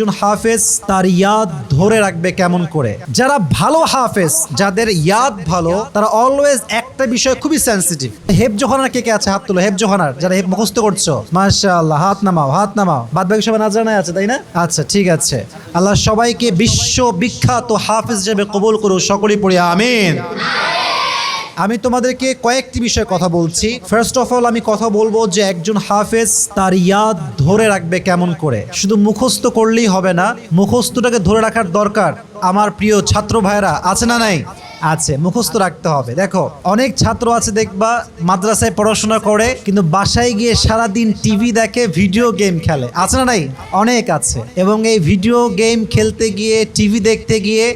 একজন হাফেজ তার ইয়াদ ধরে রাখবে কেমন করে? যারা ভালো হাফেজ, যাদের ইয়াদ ভালো, তারা অলওয়েজ একটা বিষয় খুবই সেন্সিটিভ হেব জোহানার কে কে আছে? হাত তুলো। হেব জোহানার, যারা হেব মুখস্থ করছ। মাশাআল্লাহ, হাত নামাও হাত নামাও। বাদ বাকি সবাই না জানাই আছে, তাই না? আচ্ছা ঠিক আছে। আল্লাহ সবাইকে বিশ্ব বিখ্যাত হাফেজ হিসেবে কবুল করো সকলেই পড়ি, আমিন। আমি তোমাদেরকে কয়েকটি বিষয়ে কথা বলছি। ফার্স্ট অফ অল আমি কথা বলব যে একজন হাফেজ তার ইয়াদ ধরে রাখবে কেমন করে। শুধু মুখস্থ করলেই হবে না, মুখস্থটাকে ধরে রাখার দরকার। আমার প্রিয় ছাত্র ভাইরা আছে না নাই? আছে, মুখস্থ রাখতে হবে। দেখো, অনেক ছাত্র আছে দেখবা, মাদ্রাসায় পড়াশোনা করে, কিন্তু বাসায় গিয়ে সারাদিন টিভি দেখে ভিডিও গেম খেলে। আছে না নাই? অনেক আছে। এবং এই ভিডিও গেম খেলতে গিয়ে, টিভি দেখতে গিয়ে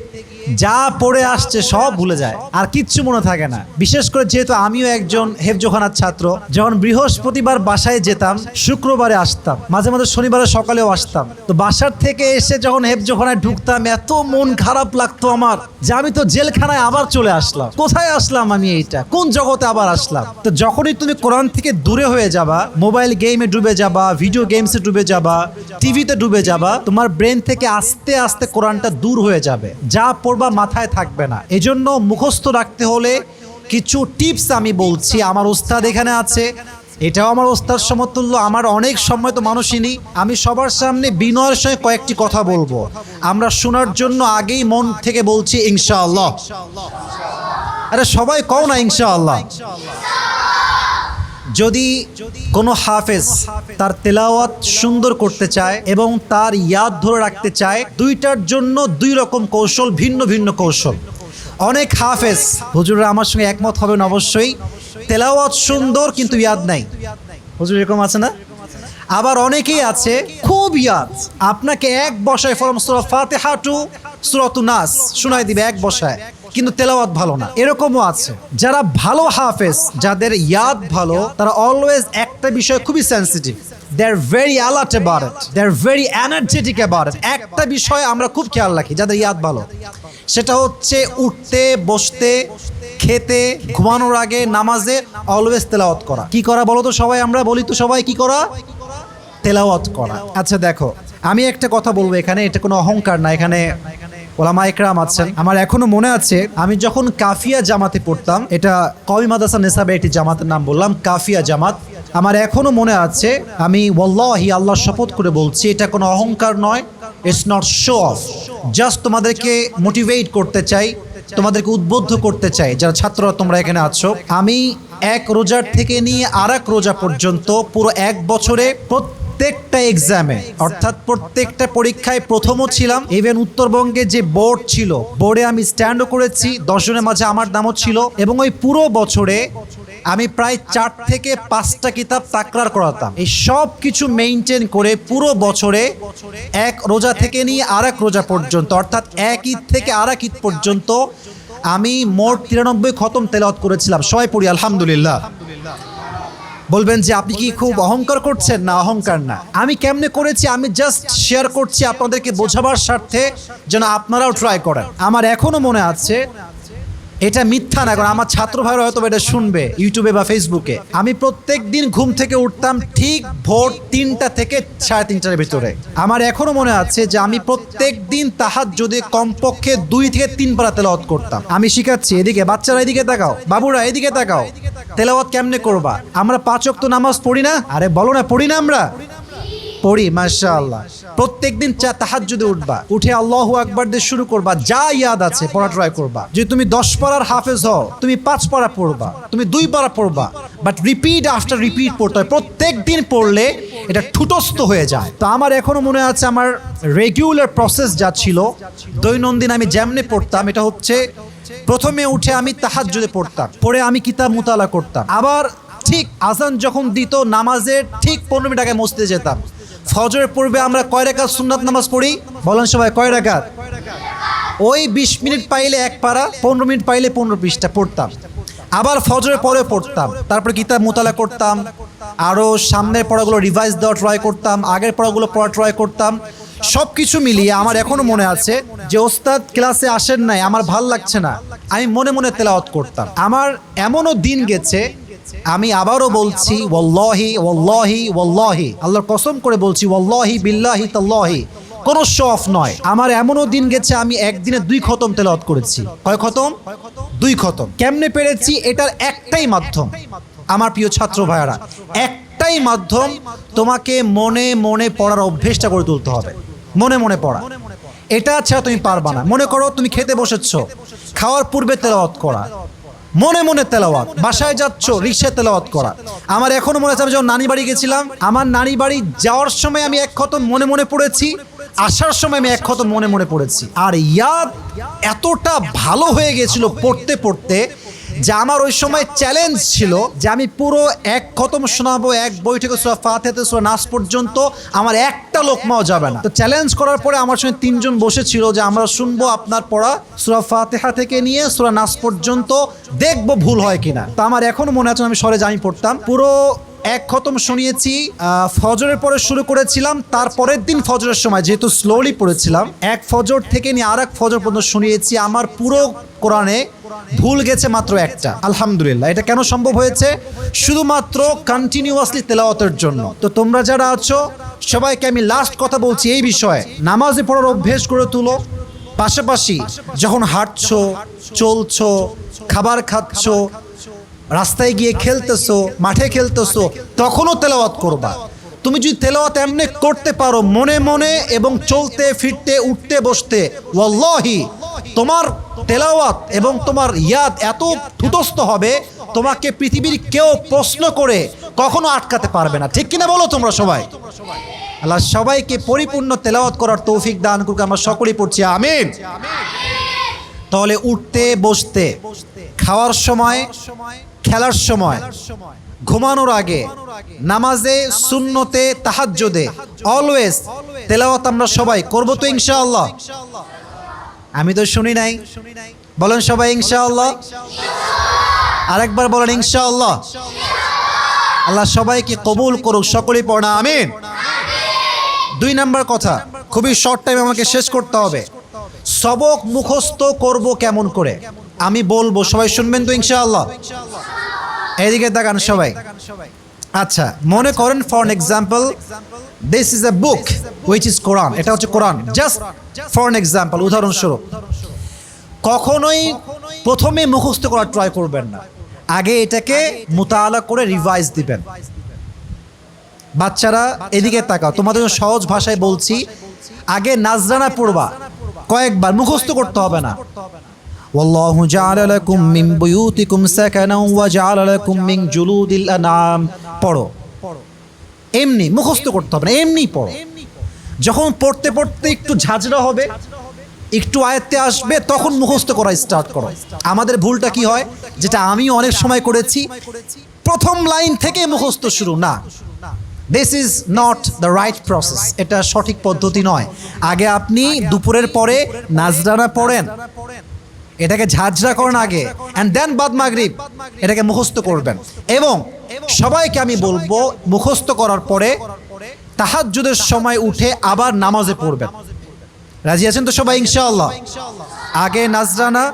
যা পড়ে আসছে সব ভুলে যায়, আর কিচ্ছু মনে থাকে না। বিশেষ করে যেহেতু আমিও একজন হেফজোখানার ছাত্র, যখন বৃহস্পতিবার বাসায় যেতাম, শুক্রবারে আসতাম, মাঝে মাঝে শনিবারে সকালেও আসতাম। তো বাসার থেকে এসে যখন হেফজোখানায় ঢুকতাম, এত মন খারাপ লাগতো আমার যে আমি তো জেলখানায় আবার চলে আসলাম। কোথায় আসলাম আমি এইটা? কোন জগতে আবার আসলাম? তো যখনই তুমি কোরআন থেকে দূরে হয়ে যাবা, মোবাইল গেমে ডুবে যাবা, ভিডিও গেমসে ডুবে যাবা, টিভিতে ডুবে যাবা, তোমার ব্রেন থেকে আস্তে আস্তে কোরআনটা দূর হয়ে যাবে। যা পড়বা মাথায় থাকবে না। এজন্য মুখস্থ রাখতে হলে কিছু টিপস আমি বলছি। আমার ওস্তাদ এখানে আছে। এটাও আমার ওস্তাদ সমতুল্য। আমার অনেক সময় তো মানুষই আমি সবার সামনে বিনয়ের সঙ্গে কয়েকটি কথা বলব। আমরা শোনার জন্য আগেই মন থেকে বলছি, ইনশাআল্লাহ। আরে সবাই কও না, ইনশাআল্লাহ। যদি কোনো হাফেজ তার তেলাওয়াত সুন্দর করতে চায় এবং তার ইয়াদ ধরে রাখতে চায়, দুইটার জন্য দুই রকম কৌশল, ভিন্ন ভিন্ন কৌশল। অনেক হাফেজ, হুজুররা আমার সঙ্গে একমত হবেন অবশ্যই, তেলাওয়াত সুন্দর কিন্তু ইয়াদ নাই। হুজুর এরকম আছে না? আবার অনেকেই আছে, খুব ইয়াদ। আপনাকে এক বসায় ফরম সুরা ফাতেহা টু সুরতু নাস শোনায় দিবে এক বসায়, কিন্তু তেলাওয়াত ভালো না। এরকমও আছে। যারা ভালো হাফেজ, যাদের ইয়াদ ভালো, তারা অলওয়েজ একটা বিষয় খুবই sensitive they are very alert about it very energetic about একটা বিষয় আমরা খুব খেয়াল রাখি, যাদের ইয়াদ ভালো। সেটা হচ্ছে উঠতে, বসতে, খেতে, ঘুমানোর আগে নামাজে অলওয়েজ তেলাওয়াত করা। কি করা বলো তো সবাই, আমরা বলি তো সবাই কি করা? তেলাওয়াত করা। আচ্ছা দেখো, আমি একটা কথা বলব এখানে, এটা কোনো অহংকার না, এখানে ওলামা একরাম আছেন। আমার এখনও মনে আছে, আমি যখন কাফিয়া জামাতে পড়তাম, এটা কবি মাদাসা নেসাবে একটি জামাতের নাম বললাম, কাফিয়া জামাত। আমার এখনও মনে আছে, আমি ওয়াল্লাহি আল্লাহ শপথ করে বলছি, এটা কোনো অহংকার নয় it's not show off just তোমাদেরকে মোটিভেট করতে চাই, তোমাদেরকে উদ্বুদ্ধ করতে চাই, যারা ছাত্ররা তোমরা এখানে আছো। আমি এক রোজার থেকে নিয়ে আর এক রোজা পর্যন্ত পুরো এক বছরে প্রত্যেকটা এক্সামে অর্থাৎ প্রত্যেকটা পরীক্ষায় প্রথমও ছিলাম ইভেন উত্তরবঙ্গে যে বোর্ড ছিল বোর্ডে আমি স্ট্যান্ডও করেছি, দশজনের মাঝে আমার নামও ছিল, এবং ওই পুরো বছরে আমি প্রায় চার থেকে পাঁচটা কিতাব তাকরার করাতাম। এই সব কিছু মেনটেন করে পুরো বছরে এক রোজা থেকে নিয়ে আর এক রোজা পর্যন্ত, অর্থাৎ এক ঈদ থেকে আর এক ঈদ পর্যন্ত আমি মোট তিরানব্বই খতম তেলাওয়াত করেছিলাম। সবাই পড়ি, আলহামদুলিল্লাহ। বলবেন যে আপনি কি খুব অহংকার করছেন? না অহংকার না। আমি কেমনে করেছি? আমি জাস্ট শেয়ার করছি আপনাদেরকে বোঝাবার স্বার্থে যেন আপনারাও ট্রাই করেন। আমার এখনও মনে আছে এটা মিথ্যা না, কারণ আমার ছাত্র ভাইরা হয়তো এটা শুনবে ইউটিউবে বা ফেসবুকে। আমি প্রত্যেক দিন ঘুম থেকে উঠতাম ঠিক ভোর তিনটা থেকে সাড়ে তিনটার ভিতরে। আমার এখনও মনে আছে যে আমি প্রত্যেক দিন তাহার যদি কমপক্ষে দুই থেকে তিন পারা তেলাওয়াত করতাম। আমি শিখাচ্ছি, এদিকে বাচ্চারা এদিকে তাকাও, বাবুরা এদিকে তাকাও। তেলাওয়াত কেমনে করবা? আমরা পাঁচ ওয়াক্ত নামাজ পড়ি না? আরে বলো না, পড়ি না আমরা? পড়ি, মাশাআল্লাহ। প্রত্যেক দিন চা তাহার যদি উঠবা, উঠে আল্লাহু আকবার দিয়ে শুরু করবা, যা ইয়াদ আছে পড়া ট্রাই করবা। যে তুমি দশ পাড়ার হাফেজ হও, তুমি পাঁচ পাড়া পড়বা, তুমি দুই পাড়া পড়বা বাট রিপিট আফটার রিপিট পড়তে হয়। প্রত্যেক দিন পড়লে এটা ঠুটস্থ হয়ে যায়। তো আমার এখনও মনে আছে, আমার রেগুলার প্রসেস যা ছিল, দৈনন্দিন আমি যেমনে পড়তাম, এটা হচ্ছে প্রথমে উঠে আমি তাহার যদি পড়তাম পরে আমি কিতাব মুতালা করতাম। আবার ঠিক আজান যখন দিত, নামাজের ঠিক পনেরো মিনিট আগে মসজিদে যেতাম। ফজরের পূর্বে আমরা কয় রাকাত সুন্নাত নামাজ পড়ি? বলেন সবাই, কয় রাকাত? ওই বিশ মিনিট পাইলে এক পারা, পনেরো মিনিট পাইলে পনেরো পৃষ্ঠা পড়তাম। আবার ফজরের পরে পড়তাম। তারপরে কিতাব মোতালা করতাম। আরও সামনের পড়াগুলো রিভাইজ দেওয়া ট্রাই করতাম। আগের পড়াগুলো পড়া ট্রাই করতাম। সব কিছু মিলিয়ে আমার এখনও মনে আছে যে, ওস্তাদ, ক্লাসে আসেন নাই, আমার ভালো লাগছে না। আমি মনে মনে তেলাওয়াত করতাম। আমার এমনও দিন গেছে আমি আবারও বলছি ওয়াল্লাহি ওয়াল্লাহি ওয়াল্লাহি আল্লাহর কসম করে বলছি ওয়াল্লাহি বিল্লাহি তাল্লাহি। কোনো শো অফ নয়। আমার এমনও দিন গেছে আমি একদিনে দুই খতম তেলাওয়াত করেছি। কয় খতম? দুই খতম। কেমনে পেরেছি? এটার একটাই মাধ্যম। আমার প্রিয় ছাত্র ভাইয়ারা একটাই মাধ্যম তোমাকে মনে মনে পড়ার অভ্যেসটা করে তুলতে হবে। মনে মনে পড়া। এটা ছাড়া তুমি পারবা না। মনে করো তুমি খেতে বসেছ। খাওয়ার পূর্বে তেলাওয়াত করা। মনে মনে তেলাওয়াত, বাসায় যাচ্ছ, রিক্সায় তেলাওয়াত করা। আমার এখনও মনে আছে, আমি যখন নানি বাড়ি গেছিলাম, আমার নানি বাড়ি যাওয়ার সময় আমি এক খতম মনে মনে পড়েছি, আসার সময় আমি এক খতম মনে মনে পড়েছি। আর ইয়াদ এতটা ভালো হয়ে গেছিল পড়তে পড়তে যে আমার ওই সময় চ্যালেঞ্জ ছিল যে আমি পুরো এক খতম শোনাবো, এক বই থেকে সোয়া ফাতেহাতে, সোয়া নাস পর্যন্ত আমার একটা লোকমাও যাবে না। তো চ্যালেঞ্জ করার পরে আমার সঙ্গে তিনজন বসেছিল যে আমরা শুনব আপনার পড়া সুরা ফাতেহা থেকে নিয়ে সুরা নাস পর্যন্ত, দেখব ভুল হয় কিনা। তো আমার এখনও মনে আছে আমি সরে জামি পড়তাম। পুরো এক খতম শুনিয়েছি ফজরের পরে শুরু করেছিলাম, তারপরের দিন ফজরের সময় যেহেতু স্লোলি পড়েছিলাম, এক ফজর থেকে নিয়ে আর এক ফজর পর্যন্ত শুনিয়েছি, আমার পুরো কোরআনে ভুল গেছে মাত্র একটা। আলহামদুলিল্লাহ, এটা কেন সম্ভব হয়েছে? শুধুমাত্র কন্টিনিউয়াসলি তেলাওয়াতের জন্য। তো তোমরা যারা আছো, সবাইকে আমি লাস্ট কথা বলছি এই বিষয়ে, নামাজে পড়ার অভ্যেস করে তুলো। পাশাপাশি যখন হাঁটছো, চলছো, খাবার খাচ্ছো রাস্তায় গিয়ে খেলতেছো, মাঠে খেলতেছো, তখনও তেলাওয়াত করবা। তুমি যদি তেলাওয়াত এমনি করতে পারো, মনে মনে এবং চলতে, ফিরতে, উঠতে, বসতে, ওয়াল্লাহি, তোমার তেলাওয়াত এবং তোমার ইয়াদ এত ঠুতস্থ হবে, তোমাকে পৃথিবীর কেউ প্রশ্ন করে কখনো আটকাতে পারবে না। ঠিক কিনা বলো তোমরা সবাই? আল্লাহ সবাইকে পরিপূর্ণ তেলাওয়াত করার তৌফিক দান করুক, আমরা সকলেই পড়ছি, আমিন। তাহলে উঠতে, বসতে, খাওয়ার সময় খেলার সময়, ঘুমানোর আগে, নামাজে শূন্যতে তাহাজ্জুদে অলওয়েজ তেলাওয়াত আমরা সবাই করব তো ইনশাআল্লাহ। আমি তো শুনি নাই। বলেন সবাই ইনশাআল্লাহ। আরেকবার বলেন ইনশাআল্লাহ। আল্লাহ সবাইকে কবুল করুক, সকলেই পড়া, আমিন। দুই নাম্বার কথা, খুবই শর্ট টাইম আমাকে শেষ করতে হবে। সবক মুখস্থ করব কেমন করে? আমি বলব, সবাই শুনবেন তো ইনশাআল্লাহ। এদিকে তাকান সবাই। আচ্ছা মনে করেন for example this is a book which is কোরআন এটা হচ্ছে কোরআন জাস্ট ফর এক্সাম্পল উদাহরণস্বরূপ কখনোই প্রথমে মুখস্থ করার ট্রাই করবেন না। আগে এটাকে মোতালা করে রিভাইজ দিবেন। বাচ্চারা এদিকে তাকাও তোমাদের সহজ ভাষায় বলছি আগে নাজরানা পড়বা। কয়েকবার মুখস্থ করতে হবে না। والله جعل لكم من بيوتكم سكنا وجعل لكم من جلود الأنعام পড়ো এমনি মুখস্থ করতে হবে না এমনি পড়ো যখন পড়তে পড়তে একটু ঝাঁঝরা হবে একটু আয়ত্তে আসবে তখন মুখস্থ করা স্টার্ট করো আমাদের ভুলটা কি হয় যেটা আমি অনেক সময় করেছি প্রথম লাইন থেকে মুখস্থ শুরু না this is not the right process এটা সঠিক পদ্ধতি নয় আগে আপনি দুপুরের পরে নাজরানা পড়েন এটাকে ঝাঁঝরা করেন আগে অ্যান্ড দেন বাদ মাগরিব এটাকে মুখস্থ করবেন। এবং সবাইকে আমি বলব, মুখস্থ করার পরে তাহাজ্জুদের সময় উঠে আবার নামাজে পড়বেন। রাজি আছেন তো সবাই, ইনশাআল্লাহ? আগে নাজরানা,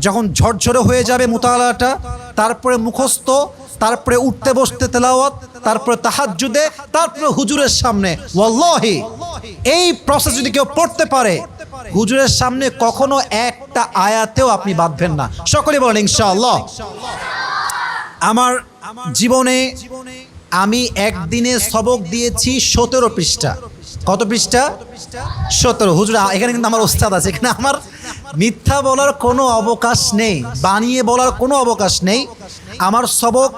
যখন ঝরঝরে হয়ে যাবে মুতালাটা, তারপরে মুখস্থ, তারপরে উঠতে বসতে তেলাওয়াত তারপরে তাহাজ্জুদে, তারপরে হুজুরের সামনে। ওয়াল্লাহি, এই প্রসেস যদি কেউ পড়তে পারে, হুজুরের সামনে কখনো একটা আয়াতেও আপনি বাঁধবেন না। সকলে বলেন, ইনশাআল্লাহ। আমার জীবনে আমি একদিনে সবক দিয়েছি সতেরো পৃষ্ঠা। কত পৃষ্ঠা? সতেরো। হুজুর, এখানে কিন্তু আমার ওস্তাদ আছে, এখানে আমার মিথ্যা বলার কোনো অবকাশ নেই, বানিয়ে বলার কোনো অবকাশ নেই। আমার সবক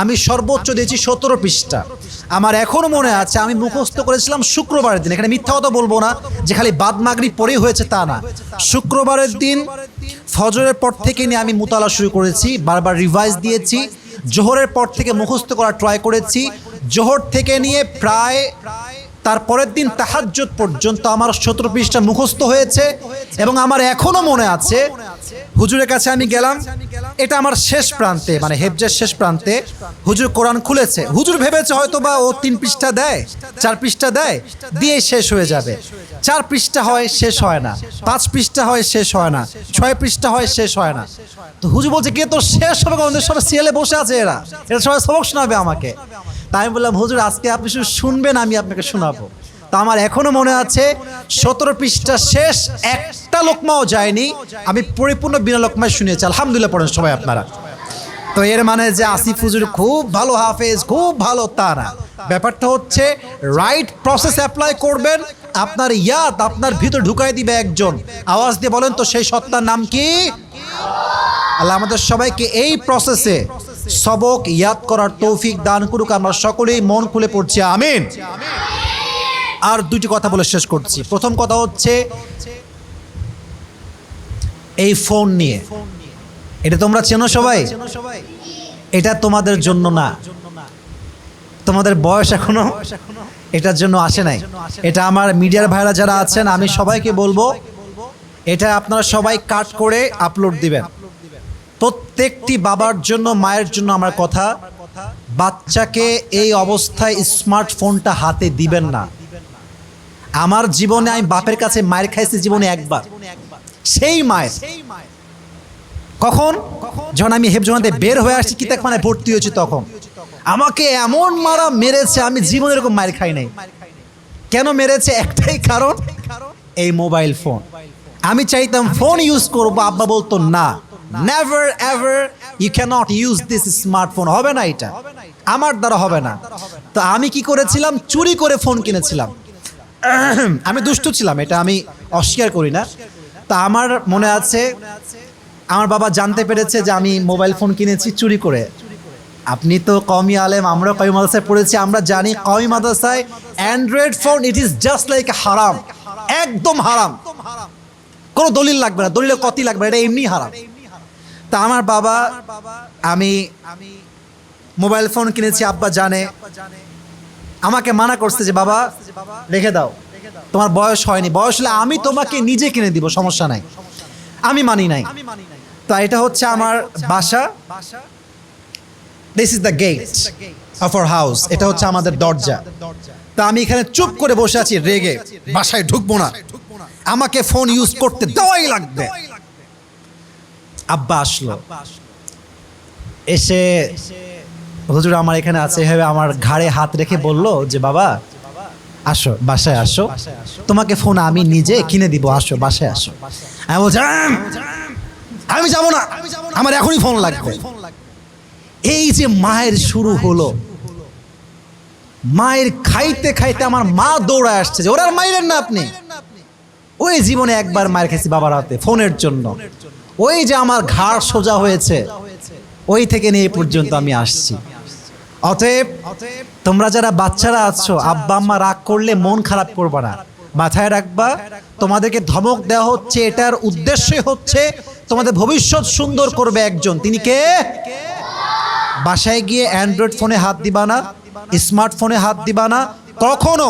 আমি সর্বোচ্চ দিয়েছি সতেরো পৃষ্ঠা। আমার এখনও মনে আছে আমি মুখস্থ করেছিলাম শুক্রবারের দিন। এখানে মিথ্যা কথা বলব না যে খালি বাদ মাগরি পরেই হয়েছে তা না। শুক্রবারের দিন ফজরের পর থেকে নিয়ে আমি মুতালা শুরু করেছি, বারবার রিভাইজ দিয়েছি, জোহরের পর থেকে মুখস্থ করা ট্রাই করেছি, জোহর থেকে নিয়ে প্রায় তারপরের দিন তাহাজ্জুদ পর্যন্ত আমার সতেরো পৃষ্ঠা মুখস্থ হয়েছে এবং আমার এখনও মনে আছে, হুজুরের কাছে আমি গেলাম, এটা আমার শেষ প্রান্তে মানে হেফজের শেষ প্রান্তে, হুজুর কোরআন খুলেছে। হুজুর ভেবেছে হয়তো বা ও তিন পৃষ্ঠা দেয়, চার পৃষ্ঠা দেয় দিয়ে শেষ হয়ে যাবে। চার পৃষ্ঠা হয়, শেষ হয় না। পাঁচ পৃষ্ঠা হয়, শেষ হয় না। ছয় পৃষ্ঠা হয়, শেষ হয় না। তো হুজুর বলছে, কে তো শেষ হবে? আমাদের সবাই সিএলে বসে আছে এরা। এরা সবাই সবক শোনাবে আমাকে। তাই আমি বললাম, হুজুর, আজকে আপনি শুধু শুনবেন, আমি আপনাকে শোনাবো। তা আমার এখনও মনে আছে, সতেরো পৃষ্ঠা শেষ, একটা লোকমাও যায়নি। আমি পরিপূর্ণ বিনা লোকমায় শুনিয়েছি, আলহামদুলিল্লাহ, পড়েন সবাই আপনারা। তো এর মানে যে আসিফ হুজুর খুব ভালো হাফেজ, খুব ভালো তা না ব্যাপারটা হচ্ছে রাইট প্রসেস অ্যাপ্লাই করবেন, আপনার ইয়াদ আপনার ভিতর ঢুকাই দিবে একজন। আওয়াজ দিয়ে বলেন তো, সেই সত্তার নাম কি? আল্লাহ আমাদের সবাইকে এই প্রসেসে সবক ইয়াদ করার তৌফিক দান করুক। আমরা সকলেই মন খুলে পড়ছি। আমিন। আর দুটি কথা বলে শেষ করছি। প্রথম কথা হচ্ছে, এই ফোন নিয়ে। এটা তোমরা চেনো সবাই? এটা তোমাদের জন্য না। তোমাদের বয়স এখনও এটার জন্য আসে নাই। এটা আমার মিডিয়ার ভাইরা যারা আছেন, আমি সবাইকে বলব, এটা আপনারা সবাই কাট করে আপলোড দিবেন। প্রত্যেকটি বাবার জন্য, মায়ের জন্য আমার কথা, বাচ্চাকে এই অবস্থায় স্মার্টফোনটা হাতে দিবেন না। আমার জীবনে আমি বাপের কাছে মায়ের খাইছি জীবনে একবার। সেই মায়ের। কখন? যখন আমি হেফজোনাতে বের হয়ে আসছি কিতাকখানায় ভর্তি হয়েছি তখন। আমাকে এমন মারা মেরেছে, আমি জীবনে এরকম মায়ের খাই নাই। কেন মেরেছে? একটাই কারণ, এই মোবাইল ফোন। আমি চাইতাম ফোন ইউজ করব, আব্বা বলতো না। Never ever you can't use this smartphone হবে না এটা। আমার দ্বারা হবে না। তো আমি কি করেছিলাম? চুরি করে ফোন কিনেছিলাম। আমি দুষ্টু ছিলাম, এটা আমি অস্বীকার করি না। তা আমার মনে আছে, আমার বাবা জানতে পেরেছে যে আমি মোবাইল ফোন কিনেছি চুরি করে। আপনি তো কমি আলেম আমরা কমি মাদ্রাসায় পড়েছি, আমরা জানি কমি মাদ্রাসায় Android phone it is just like হারাম একদম হারাম কোনো দলিল লাগবে না, দলিলের কতি লাগবে না, এটা এমনি হারাম তা আমার বাবা, আমি মোবাইল ফোন কিনেছি, আব্বা জানে। আমাকে মানা করছে যে, বাবা, রেখে দাও। তোমার বয়স হয়নি। বয়স হলে আমি তোমাকে নিজে কিনে দিব, সমস্যা নাই। আমি মানি নাই। তা এটা হচ্ছে আমার বাসা। This is the gate of our house এটা হচ্ছে আমাদের দরজা। তা আমি এখানে চুপ করে বসে আছি, রেগে। বাসায় ঢুকবো না। আমাকে ফোন ইউজ করতে দেওয়াই লাগবে। আব্বা আসলো। এসে হুজুর আমার এখানে আছে এভাবে আমার ঘাড়ে হাত রেখে বলল যে বাবা আসো বাসায় আসো। তোমাকে ফোন আমি নিজে কিনে দিব আসো বাসায় আসো। আমি বলছি "আম, যাব না। আমার এখনই ফোন লাগবে। এই যে মায়ের শুরু হলো। মায়ের খাইতে খাইতে আমার মা দৌড়ায় আসছে যে ওরা মাইলেন না আপনি। ওই জীবনে একবার মায়ের খেয়েছি বাবার হাতে ফোনের জন্য। ওই যে আমার ঘাড় সোজা হয়েছে, ওই থেকে নিয়ে পর্যন্ত আমি আসছি। অতএব তোমরা যারা বাচ্চারা আছো, আব্বা আম্মা রাগ করলে মন খারাপ করবা না। মাথায় রাখবা, তোমাদেরকে ধমক দেওয়া হচ্ছে, এটার উদ্দেশ্যই হচ্ছে তোমাদের ভবিষ্যৎ সুন্দর করবে একজন। তিনি কে? বাসায় গিয়ে অ্যান্ড্রয়েড ফোনে হাত দিবা না, স্মার্টফোনে হাত দিবা না, কখনো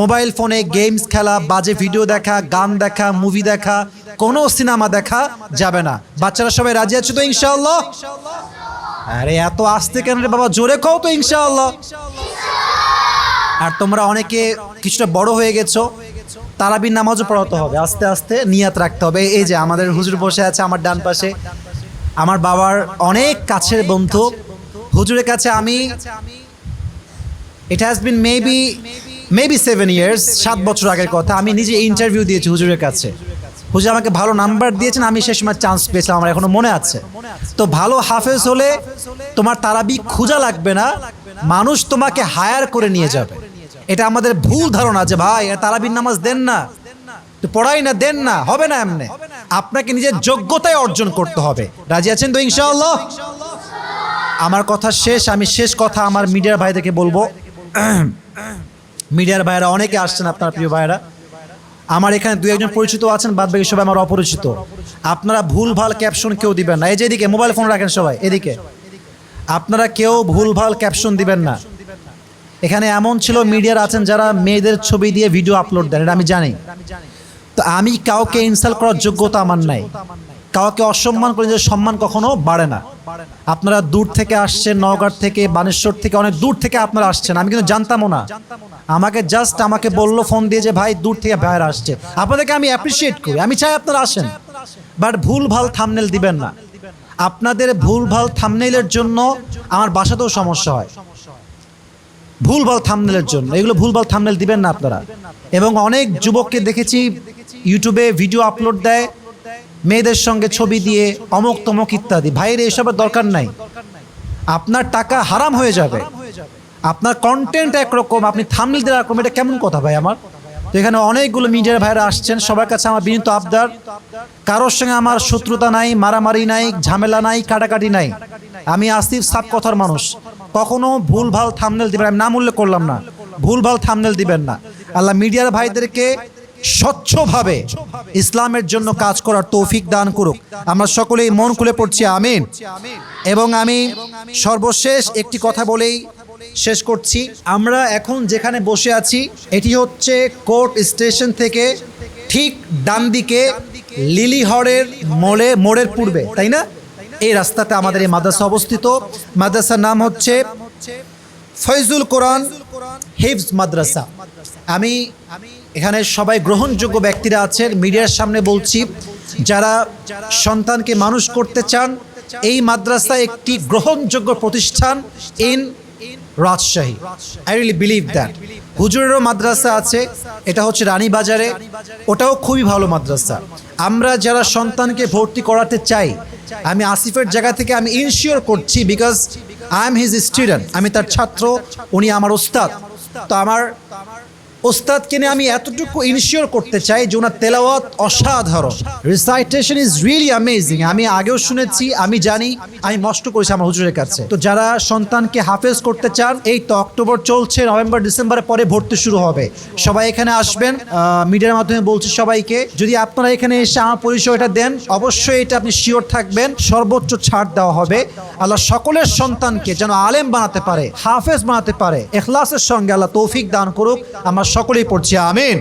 মোবাইল ফোনে গেমস খেলা, বাজে ভিডিও দেখা, গান দেখা মুভি দেখা, কোনো সিনেমা দেখা যাবে না। বাচ্চারা সবাই রাজি আছে তো ইনশাআল্লাহ? আরে, এত আসতে কেন রে বাবা? জোরে কও তো ইনশাআল্লাহ। আর তোমরা অনেকে কিছুটা বড় হয়ে গেছো, তারাবির নামাজও পড়াতে হবে। আস্তে আস্তে নিয়াত রাখতে হবে। এই যে আমাদের হুজুর বসে আছে আমার ডান পাশে। আমার বাবার অনেক কাছের বন্ধু। হুজুরের কাছে আমি it has been maybe maybe seven years সাত বছর আগের কথা। আমি নিজে ইন্টারভিউ দিয়েছি হুজুরের কাছে। হুজুর আমাকে ভালো নাম্বার দিয়েছেন আমি সে সময় চান্স পেয়েছিলাম আমার এখনও মনে আছে। তো ভালো হাফেজ হলে তোমার তারাবি খোঁজা লাগবে না মানুষ তোমাকে হায়ার করে নিয়ে যাবে। এটা আমাদের ভুল ধারণা যে ভাই তারাবির নামাজ দেন না। তো পড়াই না দেন না হবে না এমনি? আপনাকে নিজের যোগ্যতায় অর্জন করতে হবে। রাজি আছেন তো ইনশাআল্লাহ? আমার কথা শেষ আমি শেষ কথা আমার মিডিয়ার ভাইদেরকে বলব। মিডিয়ার ভাইরা অনেকে আসছেন আপনার প্রিয় ভাইরা আমার এখানে দু একজন পরিচিত আছেন, বাদ বাকি সবাই আমার অপরিচিত। আপনারা ভুল ভালো ক্যাপশন কেউ দিবেন না। এই যে এদিকে মোবাইল ফোন রাখেন সবাই, এদিকে। আপনারা কেউ ভুল ভালো ক্যাপশন দিবেন না। এখানে এমন ছিল মিডিয়ার আছেন যারা মেয়েদের ছবি দিয়ে ভিডিও আপলোড দেন, এটা আমি জানি। তো আমি কাউকে ইনসাল্ট করার যোগ্যতা আমার নাই। কাউকে অসম্মান করে যে সম্মান কখনো বাড়ে না। আপনারা দূর থেকে আসছেন নওগাঁ থেকে, বানেশ্বর থেকে, অনেক দূর থেকে আপনারা আসছেন। আমি কিন্তু জানতামও না। আমাকে জাস্ট আমাকে বলল, ফোন দিয়ে যে, ভাই, দূর থেকে ভাইয়ের আসছে। আপনাদেরকে আমি অ্যাপ্রিসিয়েট করি। আমি চাই আপনারা আসেন। বাট ভুল ভালো থামনেল দিবেন না। আপনাদের ভুল ভালো থামনেলের জন্য আমার বাসাতেও সমস্যা হয়। ভুল ভালো থামনেলের জন্য। এগুলো ভুল ভালো থামনেল দিবেন না আপনারা। এবং অনেক যুবককে দেখেছি ইউটিউবে ভিডিও আপলোড দেয়। মেয়েদের সঙ্গে ছবি দিয়ে অমক তমক ইত্যাদি। ভাইয়ের এসবের দরকার নাই। আপনার টাকা হারাম হয়ে যাবে। আপনার কন্টেন্ট একরকম, আপনি থামনেল দেওয়ার রকম এটা কেমন কথা ভাই আমার? তো এখানে অনেকগুলো মিডিয়ার ভাইরা আসছেন, সবার কাছে আমার বিনীত আবদার। কারোর সঙ্গে আমার শত্রুতা নাই, মারামারি নাই, ঝামেলা নাই, কাটাকাটি নাই। আমি আসিফ সাপ কথার মানুষ। কখনো ভুলভাল থামনেল দিবেন আমি নাম উল্লেখ করলাম না। ভুলভাল থামনেল দিবেন না। আল্লাহ মিডিয়ার ভাইদেরকে স্বচ্ছভাবে ইসলামের জন্য কাজ করার তৌফিক দান করুক। আমরা সকলেই মন খুলে পড়ছি, আমিন। এবং আমি সর্বশেষ একটি কথা বলেই শেষ করছি। আমরা এখন যেখানে বসে আছি, এটি হচ্ছে কোর্ট স্টেশন থেকে ঠিক ডান দিকে লিলিহরের মোড়ে, মোড়ের পূর্বে, তাই না? এই রাস্তাতে আমাদের এই মাদ্রাসা অবস্থিত। মাদ্রাসার নাম হচ্ছে ফয়জুল কোরআন হিফজ মাদ্রাসা। আমি এখানে সবাই গ্রহণযোগ্য ব্যক্তিরা আছেন। মিডিয়ার সামনে বলছি, যারা সন্তানকে মানুষ করতে চান, এই মাদ্রাসা একটি গ্রহণযোগ্য প্রতিষ্ঠান in Rajshahi. I really believe that হুজুরেরও মাদ্রাসা আছে, এটা হচ্ছে রানীবাজারে ওটাও খুবই ভালো মাদ্রাসা। আমরা যারা সন্তানকে ভর্তি করাতে চাই, আমি আসিফের জায়গা থেকে আমি ইনশিওর করছি because I am his student আমি তার ছাত্র, উনি আমার ওস্তাদ। তো আমার ওস্তাদকে নিয়ে আমি এতটুকু ইনশিওর করতে চাই যে ওনার তেলাওয়াত অসাধারণ। রিসাইটেশন ইজ রিয়েলি অ্যামেজিং আমি আগেও শুনেছি, আমি জানি, আমি নষ্ট করেছি আমার হুজুরের কাছে। তো যারা সন্তানকে হাফেজ করতে চান, এই তো অক্টোবর চলছে, নভেম্বর, ডিসেম্বরের পরে ভর্তি শুরু হবে। সবাই এখানে আসবেন মিডিয়ার মাধ্যমে বলছি সবাইকে, যদি আপনারা এখানে এসে আমার পরিচয়টা দেন, অবশ্যই এটা আপনি শিওর থাকবেন, সর্বোচ্চ ছাড় দেওয়া হবে। আল্লাহ সকলের সন্তানকে যেন আলেম বানাতে পারে, হাফেজ বানাতে পারে, এখলাসের সঙ্গে আল্লাহ তৌফিক দান করুক। আমরা সকলেই পড়ছি আমিন।